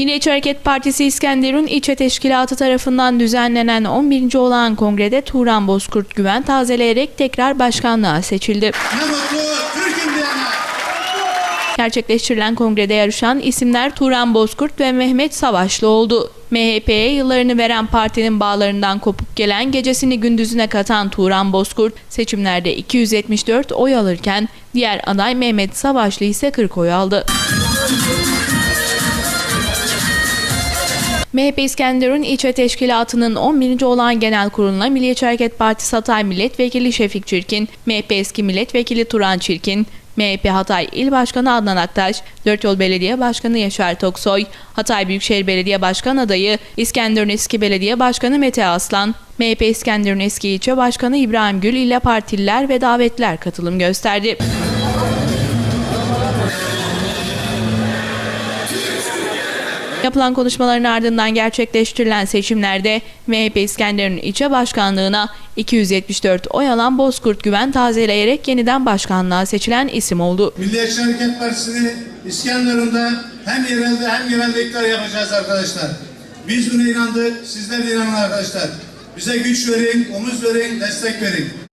Milliyetçi Hareket Partisi İskenderun İlçe Teşkilatı tarafından düzenlenen 11. olan kongrede Turan Bozkurt Güven tazeleyerek tekrar başkanlığa seçildi. Ne mutlu Türk'üm diyene. Gerçekleştirilen kongrede yarışan isimler Turan Bozkurt ve Mehmet Savaşlı oldu. MHP'ye yıllarını veren partinin bağlarından kopuk gelen gecesini gündüzüne katan Turan Bozkurt seçimlerde 274 oy alırken diğer aday Mehmet Savaşlı ise 40 oy aldı. MHP İskenderun İlçe Teşkilatı'nın 11. olan genel kuruluna Milliyetçi Hareket Partisi Hatay Milletvekili Şefik Çirkin, MHP eski milletvekili Turan Çirkin, MHP Hatay İl Başkanı Adnan Aktaş, Dörtyol Belediye Başkanı Yaşar Toksoy, Hatay Büyükşehir Belediye Başkan Adayı İskenderun Eski Belediye Başkanı Mete Aslan, MHP İskenderun Eski İlçe Başkanı İbrahim Gül ile partililer ve davetliler katılım gösterdi. Yapılan konuşmaların ardından gerçekleştirilen seçimlerde MHP İskenderun ilçe başkanlığına 274 oy alan Bozkurt Güven tazeleyerek yeniden başkanlığa seçilen isim oldu. Milliyetçi Hareket Partisi'ni İskenderun'da hem yerelde hem iktidar yapacağız arkadaşlar. Biz buna inandık, sizler de inanın arkadaşlar. Bize güç verin, omuz verin, destek verin.